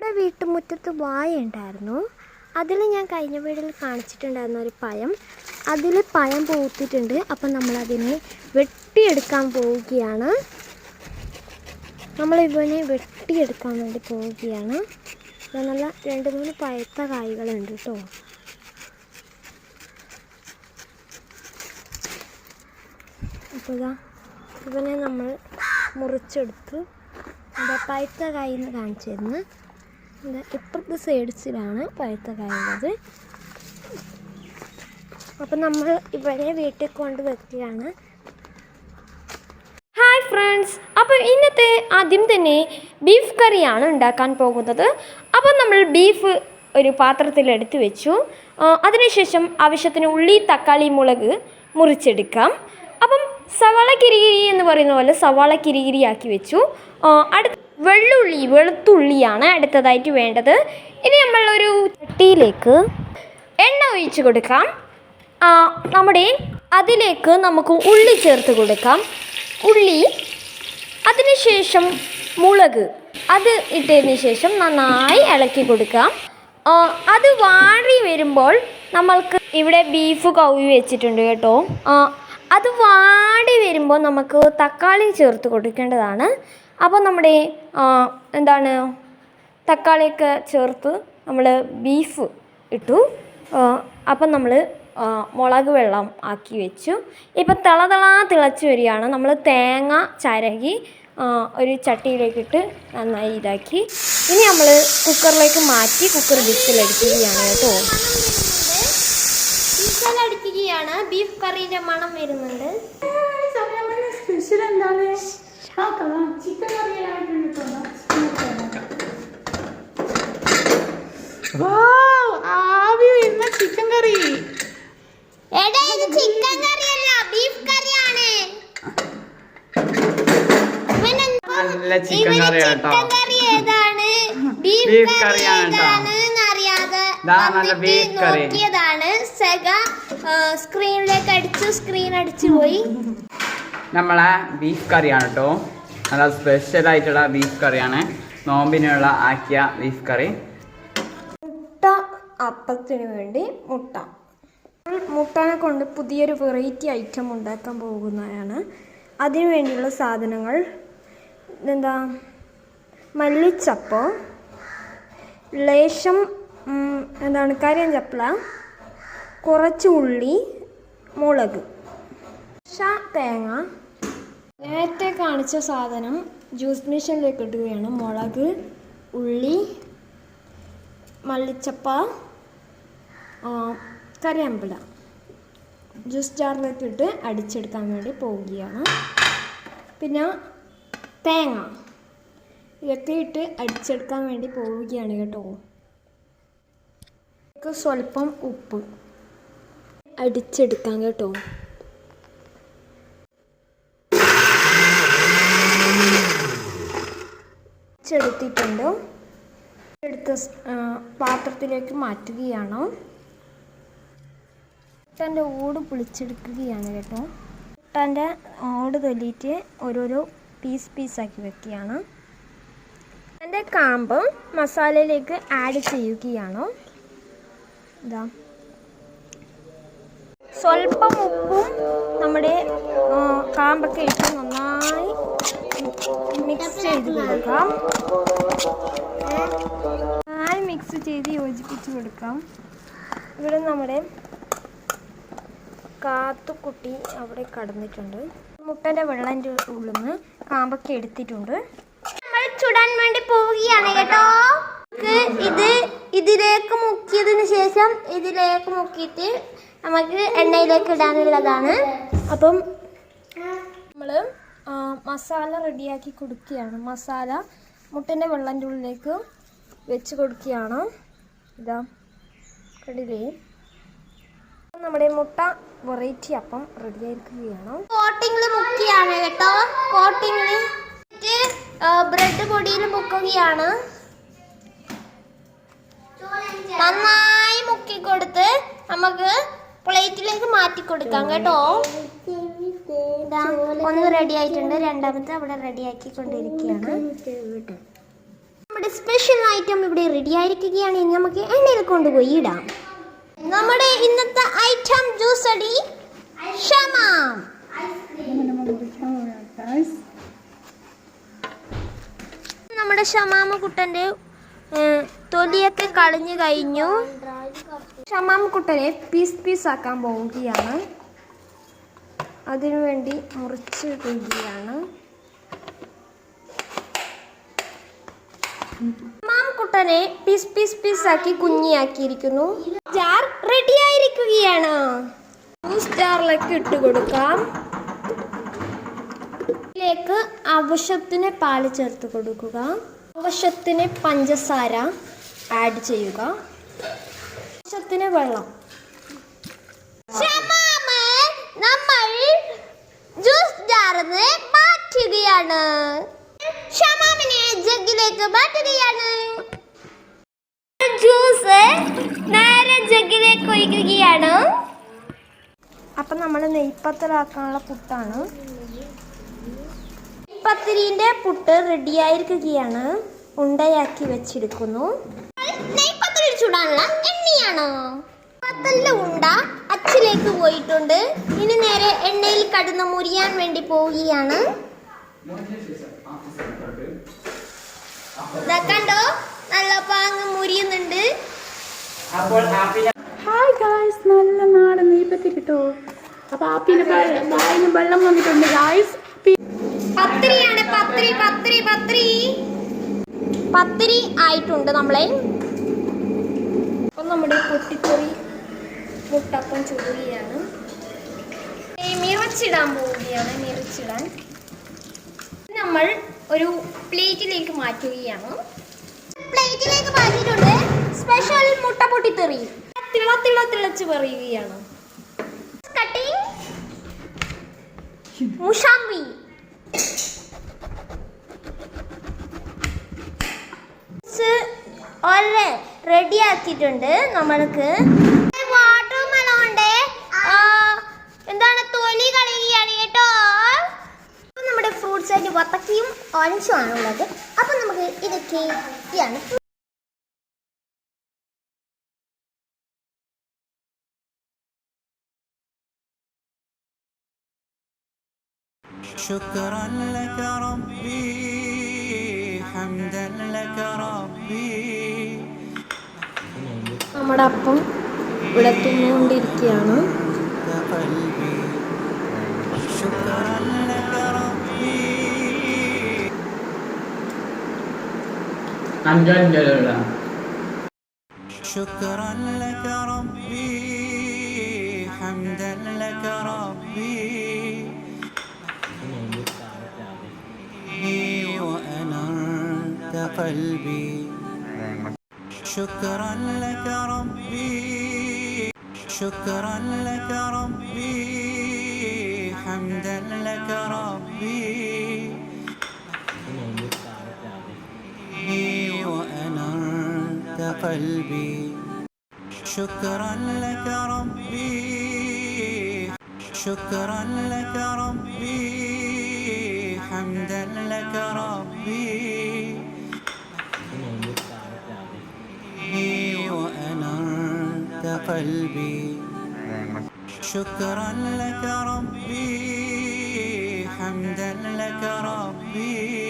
ഇവിടെ വീട്ടുമുറ്റത്ത് വായ ഉണ്ടായിരുന്നു അതിൽ ഞാൻ കഴിഞ്ഞ വീടിൽ കാണിച്ചിട്ടുണ്ടായിരുന്ന ഒരു പഴം. അതിൽ പഴം പൂത്തിട്ടുണ്ട്. അപ്പം നമ്മളതിനെ വെട്ടിയെടുക്കാൻ പോവുകയാണ്. നമ്മളിവനെ വെട്ടിയെടുക്കാൻ വേണ്ടി പോവുകയാണ്. നല്ല രണ്ട് മൂന്ന് പഴുത്ത കായ്കളുണ്ട് കേട്ടോ. അപ്പോൾ ഇതാ ഇവനെ നമ്മൾ മുറിച്ചെടുത്തു. പഴുത്ത കായ് കാണിച്ചിരുന്നു. ഇപ്പുറത്തെ സൈഡ്സിലാണ് പഴുത്ത കായുള്ളത്. അപ്പം നമ്മൾ ഇവരെ വീട്ടിൽ കൊണ്ട് വെക്കുകയാണ്. ഹായ് ഫ്രണ്ട്സ് അപ്പോൾ ഇന്നത്തെ ആദ്യം തന്നെ ബീഫ് കറിയാണ് ഉണ്ടാക്കാൻ പോകുന്നത്. അപ്പോൾ നമ്മൾ ബീഫ് ഒരു പാത്രത്തിൽ എടുത്തു വെച്ചു. അതിനുശേഷം ആവശ്യത്തിന് ഉള്ളി തക്കാളി മുളക് മുറിച്ചെടുക്കാം. അപ്പം സവാള കിരികിരി എന്ന് പറയുന്ന പോലെ സവാള കിരികിരിയാക്കി വെച്ചു. അടുത്ത വെള്ളുള്ളി വെളുത്തുള്ളിയാണ് അടുത്തതായിട്ട് വേണ്ടത്. ഇനി നമ്മളൊരു ചട്ടിയിലേക്ക് എണ്ണ ഒഴിച്ച് കൊടുക്കാം. നമ്മുടെ അതിലേക്ക് നമുക്ക് ഉള്ളി ചേർത്ത് കൊടുക്കാം. ഉള്ളി അതിനുശേഷം മുളക് അത് ഇട്ടതിന് ശേഷം നന്നായി ഇളക്കി കൊടുക്കാം. അത് വാടി വരുമ്പോൾ നമ്മൾക്ക് ഇവിടെ ബീഫ് കൗവി വെച്ചിട്ടുണ്ട് കേട്ടോ. അത് വാടി വരുമ്പോൾ നമുക്ക് തക്കാളി ചേർത്ത് കൊടുക്കേണ്ടതാണ്. അപ്പോൾ നമ്മുടെ എന്താണ് തക്കാളിയൊക്കെ ചേർത്ത് നമ്മൾ ബീഫ് ഇട്ടു. അപ്പം നമ്മൾ മുളക് വെള്ളം ആക്കി വെച്ചു. ഇപ്പം തിള തിള തിളച്ച് വരികയാണ്. നമ്മൾ തേങ്ങ ചരകി ഒരു ചട്ടിയിലേക്കിട്ട് നന്നായി ഇതാക്കി. ഇനി നമ്മൾ കുക്കറിലേക്ക് മാറ്റി കുക്കർ വിസിലടിക്കുകയാണ് കേട്ടോ. വിസിലടിക്കുകയാണ് ബീഫ് കറീന്റെ മണം വരുന്നുണ്ട്. സ്പെഷ്യൽ എന്താണ്? ചിക്കൻ ആവി വരുന്ന ചിക്കൻ കറി. എടാ ഇത് ചിക്കൻ കറിയല്ല ബീഫ് കറിയാണ്. നല്ല ചിക്കൻ കറി ഏതാണ്? ബീഫ് ബീഫ് കറി കറിയാണ് കേട്ടോ. ഏതാണെന്ന് അറിയാതെ ദാ നല്ല ബീഫ് കറി. നോക്കിയതാണ്. സെഗ സ്ക്രീനിലേക്ക് അടിച്ചു സ്ക്രീൻ അടിച്ചു പോയി. നമ്മളെ ബീഫ് കറിയാണ് കേട്ടോ നല്ല സ്പെഷ്യൽ ആയിട്ടുള്ള ബീഫ് കറിയാണ്. നോമ്പിനുള്ള ആക്കിയ ബീഫ് കറി. മുട്ട അപ്പത്തിന് വേണ്ടി മുട്ട. മുട്ടനെ കൊണ്ട് പുതിയൊരു വെറൈറ്റി ഐറ്റം ഉണ്ടാക്കാൻ പോകുന്നതാണ്. അതിനു വേണ്ടിയുള്ള സാധനങ്ങൾ എന്താ മല്ലിച്ചപ്പ് ലേശം എന്താണ് എന്താണ്? ചപ്പല കുറച്ച് ഉള്ളി മുളക് തേങ്ങ നേരത്തെ കാണിച്ച സാധനം ജ്യൂസ് മെഷീനിലേക്ക് ഇടുകയാണ് മുളക് ഉള്ളി മല്ലിച്ചപ്പ കറിയാമ്പിള ജ്യൂസ് ജാറിലേക്ക് ഇട്ട് അടിച്ചെടുക്കാൻ വേണ്ടി പോവുകയാണ്. പിന്നെ തേങ്ങ. ഇതൊക്കെ ഇട്ട് അടിച്ചെടുക്കാൻ വേണ്ടി പോവുകയാണ് കേട്ടോ. സ്വല്പം ഉപ്പ്. അടിച്ചെടുക്കാം കേട്ടോ. അടിച്ചെടുത്തിട്ടുണ്ട് എടുത്ത പാത്രത്തിലേക്ക് മാറ്റുകയാണ്. മുട്ടന്റെ ഓട് പൊളിച്ചെടുക്കുകയാണ് കേട്ടോ. മുട്ടന്റെ ഓട് തൊല്ലിയിട്ട് ഓരോരോ പീസ് പീസാക്കി വെക്കുകയാണ്. എന്റെ കാമ്പ് മസാലയിലേക്ക് ആഡ് ചെയ്യുകയാണ്. ഇതാ. സ്വല്പം ഉപ്പും നമ്മുടെ കാമ്പൊക്കെ ഇട്ട് നന്നായി മിക്സ് ചെയ്ത് കൊടുക്കാം നന്നായി മിക്സ് ചെയ്ത് യോജിപ്പിച്ച് കൊടുക്കാം. ഇവിടെ നമ്മുടെ കാത്തുക്കുട്ടി അവിടെ കടന്നിട്ടുണ്ട്. മുട്ടന്റെ വെള്ളന്റെ ഉള്ളിൽ നിന്ന് കാമ്പൊക്കെ എടുത്തിട്ടുണ്ട്. നമ്മൾ ചുടാൻ വേണ്ടി പോവുകയാണ് കേട്ടോ. ഇത് ഇതിലേക്ക് മുക്കിയതിന് ശേഷം ഇതിലേക്ക് മുക്കിയിട്ട് നമുക്ക് എണ്ണയിലേക്ക് ഇടാനുള്ളതാണ്. അപ്പം നമ്മൾ മസാല റെഡിയാക്കി കൊടുക്കുകയാണ്. മസാല മുട്ടന്റെ വെള്ളന്റെ ഉള്ളിലേക്ക് വെച്ച് കൊടുക്കുകയാണ്. ഇതാ കണ്ടില്ലേ? നമ്മുടെ മുട്ട വെറൈറ്റി അപ്പം റെഡി ആയിരിക്കുകയാണ്. കോട്ടിങ്ങിൽ മുക്കിയാണ് കേട്ടോ. കോട്ടിങ്ങിൽ ബ്രെഡ് പൊടിയിൽ മുക്കുകയാണ്. നന്നായി മുക്കി കൊടുത്ത് നമുക്ക് പ്ലേറ്റിലേക്ക് മാറ്റി കൊടുക്കാം കേട്ടോ. ഒന്ന് റെഡി ആയിട്ടുണ്ട്. രണ്ടാമത്തെ അവിടെ റെഡി ആക്കി കൊണ്ടിരിക്കുകയാണ് നമ്മുടെ സ്പെഷ്യൽ ഐറ്റം ഇവിടെ റെഡി ആയിരിക്കുകയാണ്. ഇനി നമുക്ക് എണ്ണയിൽ കൊണ്ടുപോയി ഇടാം. നമ്മുടെ ഇന്നത്തെ ഐറ്റം ജ്യൂസ് അടി ഷമാം. നമ്മുടെ ഷമാമ കുട്ടന്റെ തൊലിയൊക്കെ കളഞ്ഞു കഴിഞ്ഞു. ഷമാമ കുട്ടനെ പീസ് പീസ് ആക്കാൻ പോവുകയാണ്. അതിനുവേണ്ടി മുറിച്ചിടുകയാണ് ഷമാം കുട്ടനെ പീസ് പീസ് പീസ് ആക്കി കുഞ്ഞിയാക്കിയിരിക്കുന്നു. ജാർ റെഡി ആയിരിക്കുകയാണ്. ജ്യൂസ് ജാറിലേക്ക് ഇട്ട് കൊടുക്കാം. ഇതിലേക്ക് ആവശ്യത്തിന് പാൽ ചേർത്ത് കൊടുക്കുക. ആവശ്യത്തിന് പഞ്ചസാര ആഡ് ചെയ്യുക. ആവശ്യത്തിന് വെള്ളം നമ്മൾ ജ്യൂസ് ജാറിന്ന് മാറ്റുകയാണ് ഷമാമിനെ ജഗ്ഗിലേക്ക് മാറ്റുകയാണ്. ജ്യൂസ് നേരെ ജഗ്ഗിലേക്ക് ഒഴിക്കുകയാണ്. അപ്പം നമ്മൾ നെയ്പ്പത്തലാക്കാനുള്ള പുട്ടാണ്. പത്തിരിന്റെ പുട്ട് റെഡിയായിരിക്കുകയാണ് ഉണ്ടയാക്കി വെച്ചിരിക്കുന്നു. നെയ്പത്തിരി ചൂടാനുള്ള എണ്ണയാണ്. പത്തലിന്റെ ഉണ്ട അച്ചിലേക്ക് പോയിട്ടുണ്ട്. ഇനി നേരെ എണ്ണയിൽ കടന്ന് മുറിയാൻ വേണ്ടി പോവുകയാണ്. കണ്ടോ? നല്ല പാങ്ങ് മുരിയുന്നുണ്ട്. അപ്പോൾ ആപ്പിനെ ഹായ് ഗായ്സ് നല്ല നാടൻ നെയ്പത്തി കിട്ടോ. അപ്പൊ ആപ്പിന് വായിന് വെള്ളം വന്നിട്ടുണ്ട് ഗായ്സ് പത്രിയാണ് പത്രി പത്രി പത്രി പത്തിരി. ആയിട്ടുണ്ട് നമ്മളെ. അപ്പം നമ്മുടെ പൊട്ടിത്തെറി മുട്ടപ്പം ചുടുകയാണ്. മിറച്ചിടാൻ പോവുകയാണ് മിറച്ചിടാൻ. നമ്മൾ ഒരു പ്ലേറ്റിലേക്ക് മാറ്റുകയാണ്. പ്ലേറ്റിലേക്ക് മാറ്റിയിട്ടുണ്ട്. സ്പെഷ്യൽ മുട്ട പൊട്ടിത്തെറി. തിള തിള തിളച്ച് പറയുകയാണ്. കട്ടിങ് മുഷാമ്പി ഒരെ റെഡി ആക്കിയിട്ടുണ്ട് നമ്മൾക്ക് വാട്ടർ മെലോണ്ട് എന്താണ് തൊലി കളയുകയാണ് കേട്ടോ അപ്പൊ നമ്മുടെ ഫ്രൂട്ട്സ് ആയിട്ട് വത്തക്കയും ഓറഞ്ചും ആണുള്ളത് അപ്പൊ നമുക്ക് ഇതൊക്കെ ആണ് شكرا لك ربي حمدا لك ربي നമ്മുടെ അപ്പം ഇവിടെ തിന്നുകൊണ്ടിരിക്കുകയാണ് അഞ്ചഞ്ചലുള്ള شكرا لك ربي حمدا لك ربي وأنرت قلبي شكرا لك ربي شكرا لك ربي قلبي. شكرا لك ربي. شكرا لك ربي. حمدا لك ربي. وأنرت قلبي. شكرا لك ربي. حمدا لك ربي.